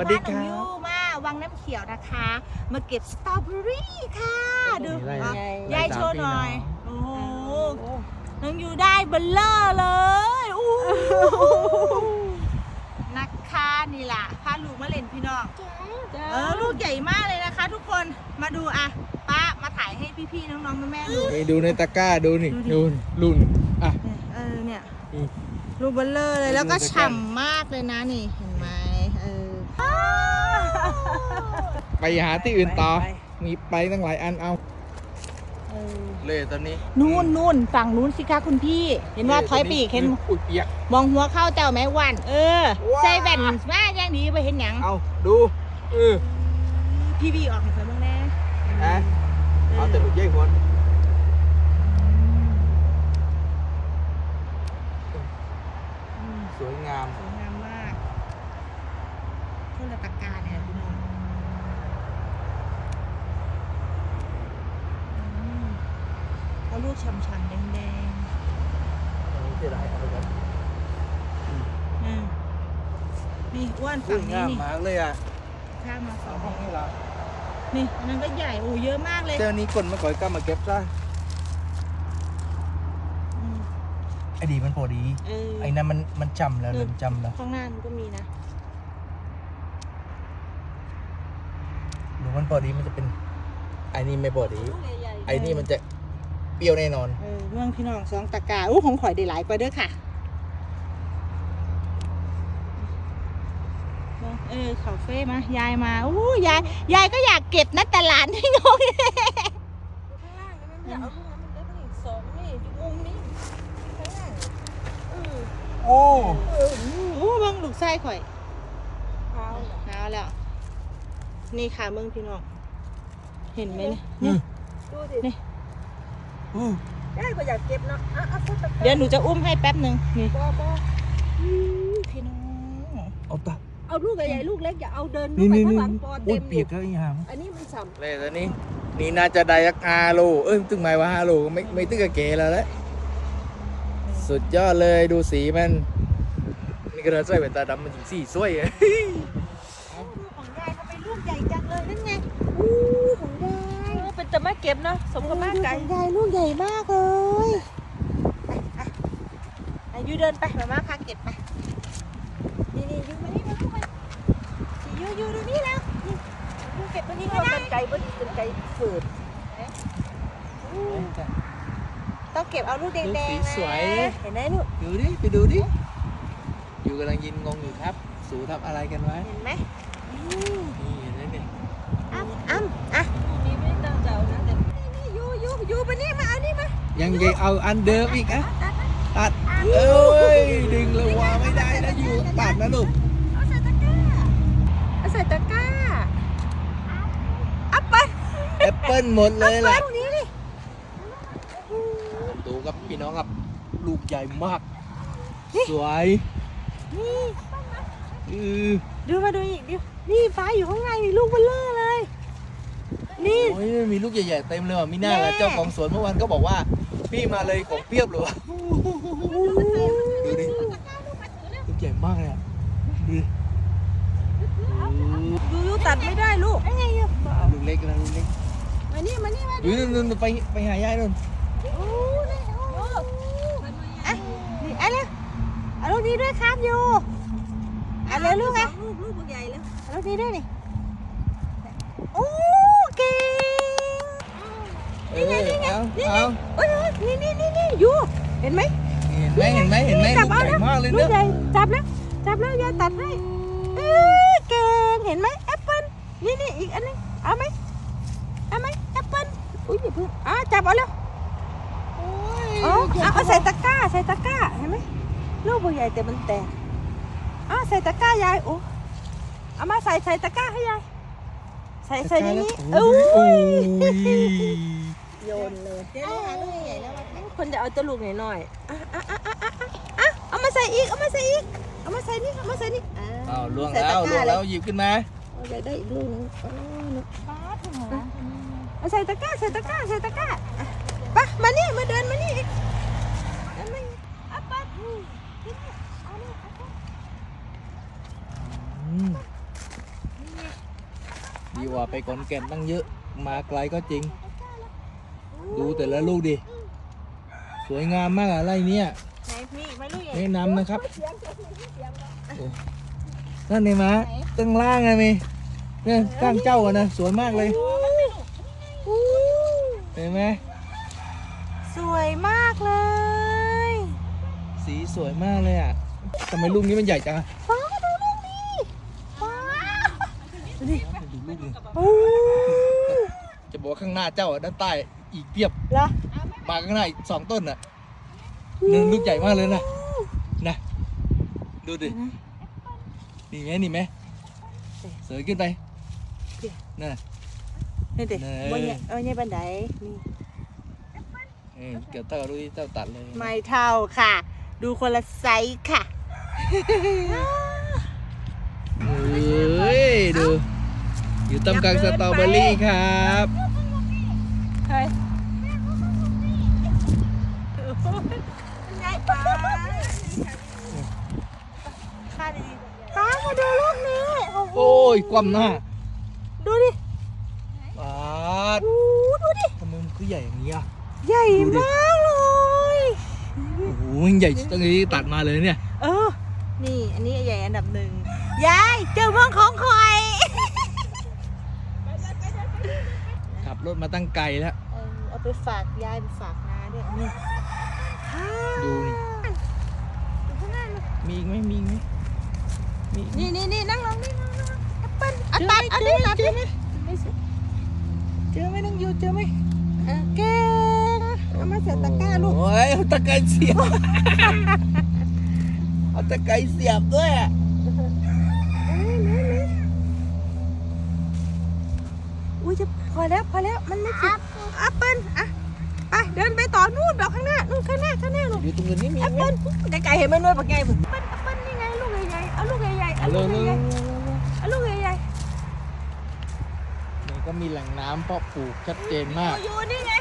วัสดีบ้านคขรัองยูบมาวังน้ำเขียวนะคะ มาเก็บสตรอเบอรี่ค่ะ ดูนี่ไล่อะไล่ยายตามโชว์หน่อยพี่น้องโอ้โหน้องยูได้เบลเลอร์เลยอู้นะคะนี่ล่ะพาลูกมาเล่นพี่น้องเออลูกใหญ่มากเลยนะคะ ทุกคนมาดูอะป้ามาถ่ายให้พี่ๆน้องๆแม่ๆดูนี่ดูในตะกร้าดูนี่ดูดิดูรุ่นอะเออเนี่ยอืมลูกเบลเลอร์เลยดูแล้วก็ดูใกล้ๆฉ่ำมากเลยนะนี่เห็นไหมเออ ไปหาที่อื่นต่อไปมีไปตั้งหลายอันเอา เออเลยตอนนี้นู่นนู่นฝั่งนู้นสิคะคุณพี่ เห็นว่าถอยไปอีกเห็น อุ้ยเปียก มองหัวเข้าเจ้าแม่วัน เออว้าวใส่แว่นมาอย่างดีไปเห็นหยังเอาดูเออพี่วีออกให้เขาบ้างแน่ นะเอาแต่ลูกใหญ่หมดสวยงาม สวยงามมากคนละ ตะการเนี่ยพี่น้องอืมเอาลูกฉ่ำๆแดงๆอันนี้เสียดายเอาไปก่อนอืมนี่อ้วนสฝั่วงยนี้งามนี่มากเลยอะข้ามมาเอาฝั่งห้องนี้นี้ละนี่อันนั้นก็ใหญ่โอ้เยอะมากเลยเจ้านี้คนมาก่อยก็มาเก็บซะอืมไอ้ดีมันพอดี เออไอ้นั่นมันมันจำแล้วเริ่มจำแล้วข้างหน้ามันก็มีนะ หรือ มันพอดีมันจะเป็นไอ้นี่ไม่พอดีไอ้นี่มันจะเปรี้ยวแน่นอนเออเมืองพี่น้องสองตะกาอู้ของข่อยได้หลายกว่าเด้อค่ะเออคาเฟ่มายายมาอู้ยายยายก็อยากเก็บนะแต่หลานที่งงข้างล่างนี่มันจะเอาลูกนั้นมันได้ตั้งอีกสองนี่อยู่มุมนี้ข้างล่างเออโอ้เอออู้เมืองลูกไส้ข่อยเท้าน่ะเอาแล้ว นี่ค่ะเมืองพี่น้อง เห็นไหมเนี่ยอืนี่มดูดินี่อู้ได้ก็อยากเก็บเนาะอะอะพุทธเดี๋ยวหนูจะอุ้มให้แป๊บหนึ่งนี่บอบอพี่น้องเอาตาเอาลูกใหญ่ๆลูกเล็กอย่าเอาเดินนี่ไปนี่ข้างนี่หลังปออุ้เต็ยมอเปียยู่กแล้วอีหามอันนี้มันฉ่เลยตอนนี้ นี่น่าจะได้สักห้าโลเอ้ยถึงหมายว่าห้าโลไม่ไม่ตึ้งกับเก๋แล้วแหละสุดยอดเลยดูสีมัน นี่ก็เราใส่แว่นตาดำมันถึงสีสวยอะ จะมาเก็บเนาะสมกับมาไก่ของยายลูกใหญ่มากเลยไปไปอายุเดินไปมาม่าพาเก็บไปนี่นี่ยูมานี่มาลูกมาสิยูยูดูนี่แล้วนี่ยูเก็บตัวนี้นี่ก็ว่าได้เป็นไก่บ่ดีเป็นไก่ฝืดต้องเก็บเอาลูกแดงๆนะลูกสีสวยเห็นไหมลูกดูดิไปดูดิอยู่กำลังยินงงอยู่ครับ สูทำอะไรกันวะเห็นไหมนี่นี่เห็นไหมเนี่ย อ้ำอ้ำอะ ลูกนี้ไม่ได้ตั้งใจเอานะแต่ นี่ ยูยูยูมานี่มาเอานี่มายังจะเอาอันเดิมอีกอะตัดเอ้ยดึงเลยวางไม่ได้นะอยู่ตัดนะลูกเอาใส่ตะกร้าเอาใส่ตะกร้าอัปไปแอปเปิ้ลหมดเลยแหละตรงนี้ดิดูครับพี่น้องครับลูกใหญ่มาก สวยนี่อือดูมาดูอีกดินี่ฟ้าอยู่ข้างในลูกเบลเลอร์เลย นี่โอ้ยมีลูกใหญ่ๆเต็มเลยว่ะมีหน้าแม่แล้วเจ้าของสวนเมื่อวานก็บอกว่า พี่มาเลยของเพียบเลยวะดูดิลูกใหญ่มากเลยอะดูดิยูยูตัดไม่ได้ลูกไอ้ไงอยู่ลูกเล็กนะลูกเล็กมานี่มานี่มาอยู่นู่นนู่นไปไปหายายนู่นโอ้นี่โอ้อะนี่เอะไรเอาลูกนี้ด้วยครับยูเอาเลยลูกไงลูกลูกใหญ่เลยเอาลูกนี้ด้วยนี่โอ้ เก่งเออเอาเอาโอ้ยโอ้ยนี่นี่นี่นี่ยูเห็นไหมเห็นไหมเห็นไหมเห็นไหมจัลูบกเอาใหญ่แล้วมากเลยลูเนกใหอะญ่จับแล้วจับแล้วยายตัดให้เออเก่งเห็นไหมแอปเปิ้ลนี่นี่อีกอันนึงเอาไหมเอาไหมแอปเปิ้ลอุ้ยอย่าเพิ่งอะจับเอาแล้วโอ้ยเอาเอาเอาใส่ตะกร้าใส่ตะกร้าเห็นไหมลูกบัวใหญ่แต่มันแตกเอาใส่ตะกร้ายายโอ้เอามาใส่ใส่ตะกร้าให้ยาย ใส่ใส่ในนี้โอ้โอ้ยยโยนเลยเดี๋ยวเราหาลูกใหญ่แล้วคนจะเอาแตัวลูกหน่อยอะอะอะอะอะอะเอามาใส่อีกเอามาใส่อีกเอามาใส่นี่เอามาใส่นี่อ่าอ้าวล่วงใส่แล้ตะวกล่วร้างเลแล้ยวหยิบขึ้นมาๆเอาใหญ่ได้อีกลูกนึงอ๋อเนอะเอาใส่ตะกร้าใส่ตะกร้าใส่ตะกร้าอะไปมานี่มาเดินมานี่อีกเดินมาอีกอะไปนี่นี่เอานี่เอาไป อืม ดีก ว่าไปขอนแก่นตั้งเยอะมาไกลก็จริง ดูแต่ละลูกดิ สวยงามมากอะไรเนี่ยไหนมีอีกไหมลูกใหญ่แนะนำนะครับโอ้นั่นเองมะตั้งล่างไงมีเนี่ยข้างเจ้าอะนะสวยมากเลยอู้เห็นไหมสวยมากเลย สีสวยมากเลยอะทำไมลูกนี้มันใหญ่จังอะฟ้ามาดูลูกนี้ฟ้า ดูดิดูลูกนี้อู้จะบอกว่าข้างหน้าเจ้าอะด้านใต้อีกเพียบเหรอมาข้างหน้าอีกสองต้นอะหนึ่งลูกใหญ่มากเลยนะนะดูดินี่ไหมนี่ไหมเสยขึ้นไปนั่นน่ะนี่เด็กไหนบนเนี่ยเออเนี่ยบันไดนี่เออเกี่ยวเท่ากับลูกที่เจ้าตัดเลยไม่เท่าค่ะ ดูคนละไซส์ค่ะเฮ้ยดู อยู่ตำกลางสตรอเบอรี่ครับเฮ้ยง่ายไปค่าดีๆป้ามาดูลูกนี้โอ้โหโอ้ยคว่ำหน้า ดูดิปาดโอ้ดูดิทำไมมันคือใหญ่อย่างนี้อะใหญ่ดูดิมากเลยโอ้โหมันใหญ่ตั้งที่ตัดมาเลยเนี่ย เออ นี่อันนี้ใหญ่อันดับหนึ่งยายเจอเมืองของคอย ขับ รถมาตั้งไกลแล้ว เออเอาไปฝากยายไปฝากน้าด้วยนี่ดูนี่ดูข้างหน้าเลยมีอีกไหมมีอีกไหมมีอีกไหมนี่นี่นี่นั่งลงนี่นั่งลงแอปเปิ้ลอันตัดอันนี้ตัดได้ไหมไม่สิเจอไหมน้องยูเจอไหมเออเก่งเอามาใส่ตะกร้าลูก โอ้ยเอาตะไคร้เสียบ เอาตะไคร้เสียบด้วยอะ พอแล้วพอแล้วมันไม่ติดแอปเปิ้ลอะไปเดินไปต่อนู่นดอกข้างหน้านู่นข้างหน้าข้างหน้าลูกอยู่ตรงนี้มีแอปไหมเปิ้ลได้ไก่เห็นมันด้วยปากไงผมแอปเปิ้ลนี่ไงลูกใหญ่ๆเอาลูกใหญ่ๆเอาเอาลูเร็กวใหเร็วญ่ๆเอาลูกใหญ่นี่ก็มีแหล่งน้ำเพาะปลูกชัดเจนๆมากอยู่นี่ไง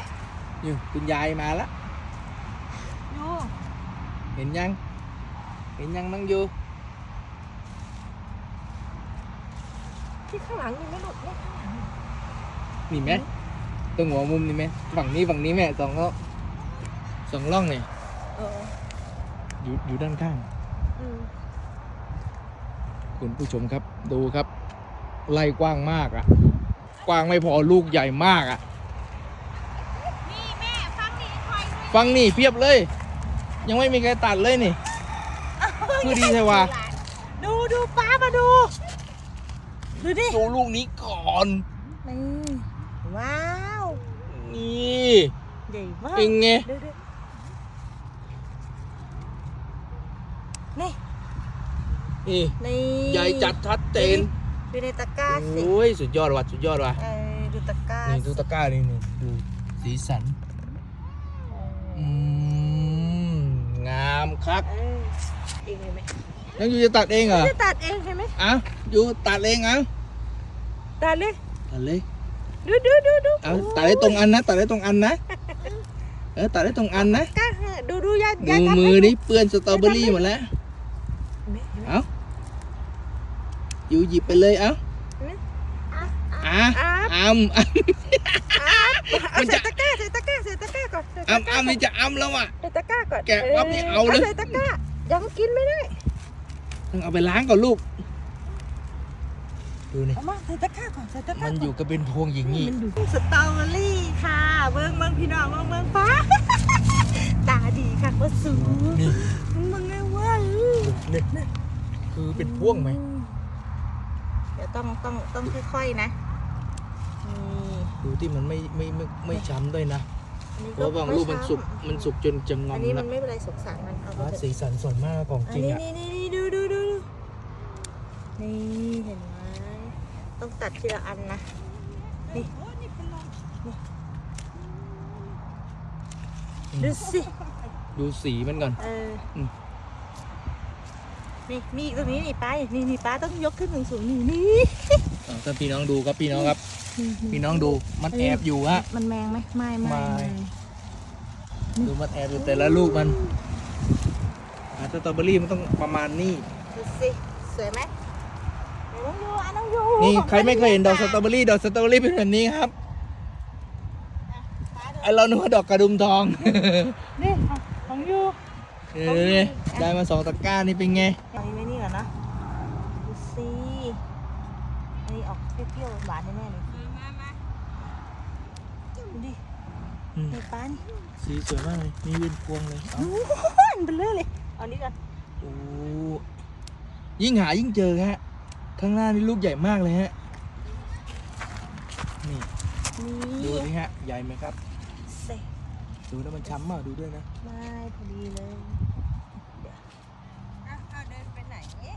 อยู่คุณยายมาแล้วอยู่เห็นยัง เห็นยังน้องยูที่ข้างหลังนี่ไม่หลุดเนี่ยข้างหลัง นี่ไหมตรงหัวมุมนี่ไหมฝั่งนี้ฝั่งนี้แม่สองก็สองร่องเนี่ยเอออยู่อยู่ด้านข้าง อืมคุณผู้ชมครับ ดูครับ ไล่กว้างมากอะกว้างไม่พอลูกใหญ่มากอะนี่แม่ฟังนี่คอยด้วยฟังนี่เพียบเลย ยังไม่มีใครตัดเลยนี่ คือดีใช่วะดูดูป้ามาดู ดูดิ ดูลูกนี้ก่อนนี่ว้าว นี่ใหญ่มากเป็นไงดูดินี่นี่นี่ใหญ่จัดชัดเจนดูในตะกร้าสิโอ้ยสุดยอดว่ะสุดยอดว่ะเออดูตะกร้านี่ดูตะกร้านี่นี่ดูสีสันอืมงามครับเออเองเลยไหมน้องยูจะตัดเองเหรอจะตัดเองใช่ไหมเอ้ายูตัดเองเอ้าตัดเลยตัดเลย ดูดูดูดูเอาตัดได้ตรงอันนะตัดได้ตรงอันนะเออตัดได้ตรงอันนะกล้าเหอะดูดูยายดูยายตัดมือให้นี่เปื้อนสตรอเบอรี่หมดแล้วเห็นไหมเห็นไหมเอ้ายูหยิบไปเลยเอ้าอะอะอะอ้ำอ้เอามันใส่จะตะกร้าใส่ตะกร้าใส่ตะกร้าก่อนใส่ำตะกร้าอ้ำอ้ำนี่จะอ้ำแล้วอะ ใส่ตะกร้าก่อนแกะปั๊บนี่เอาเลย ใส่ตะกร้ายังกินไม่ได้ต้องเอาไปล้างก่อนลูก ดูนี่เอามาใส่ตะกร้าก่อนใส่ตะกร้ามันก่อยู่กับเป็นพวงอย่างนี้มันอยู่สตรอเบอรี่ค่ะเบิ้งเบิ้งพี่น้องเบิ้งเบิ้งฟ้า ตาดีค่ะว่าสูนี่มึงไงวะนี่คือเป็นพวงไหมเดี๋ยวต้องต้องต้องค่อยๆนะนี่ดูที่มันไม่ไม่ไม่ไม่ช้ำด้วยนะอันนี้เพราะบางลูกมันสุกมันสุกจนจะงออัมนนี้มัแล้วนไม่เป็นไรสงสารมันเอาไปอะเถอะสีสันสวยมากของอัจรินงนี้อะนี่นี่นี่ดูดูดูดูนี่เห็นไหม ต้องตัดทีละอันนะ นี่ดูสิ ดูสีมันก่อน เอออมนี่มีอีกตรงนี้นี่ป้านี่นี่ป้าต้องยกขึ้นสูงๆนี่นี่อะถ้าพี่น้องดูครับพี่น้องครับ พี่น้องดูมันแอบอยู่ฮะ มันแมงไหมไม่ไม่ไม่ ไม่ดูมันแอบอยู่แต่ละลูกมันอะสตรอเบอรี่มันต้องประมาณนี้ ดูสิ สวยไหมเอ น้องยูอะน้องยูนี่ใครไม่เคยเห็นดอกสตรอเบอรี่ดอกสตรอเบอรี่เป็นแบบนี้ครับไอเรานึกว่าดอกกระดุมทอง นี่ของของยูเออได้มาสองตะกร้านี่เป็นไงเอาอันนี้ไว้นี่ก่อนนะดูสิอันนี้ออกเปรี้ยวๆหวานแน่ๆเลยมามาดูดิอืมนี่ป้านี่สีสวยมากเลยนี่เป็นพวงเลยเอ้าโอ้โหมันเบลอเลย เอานี้ก่อนโอ้ยิ่งหายิ่งเจอฮะ ข้างหน้านี่ลูกใหญ่มากเลยฮะ นี่นี่ดูสิฮะ ใหญ่ไหมครับ เสร็จดูแล้วมันช้ำเปล่าดูด้วยนะ ไม่พอดีเลยเอาเอาเดินไปไหนเนี่ย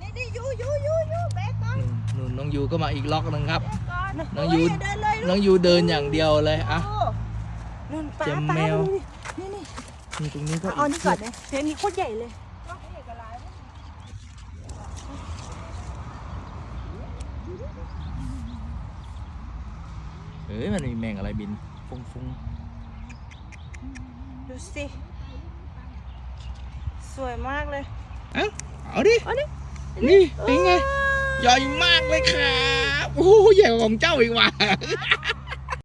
นี่นี่ยูยูยูยูแบกก่อนนู่นนู่นน้องยูก็มาอีกล็อกหนึงครับแบกก่อนน้องยูเเดินเลยน้องยูเดินอย่างเดียวเลยอะนู่นป้าเจมป้าแมวดูดินี่นี่นี่ตรงนี้ก็เอาอีเอานี่ก่อนเลยเสียงนี้โคตรใหญ่เลย ก็เอกลักษณ์ เอ้ยมันมีแมงอะไรบิน ฟุ้งฟุ้งดูสิ สวยมากเลยเอ้าเอาดิ เอาดินี่เป็นไง ใหญ่มากเลยครับ โอ้โหใหญ่กว่าของเจ้าอีกว่ะ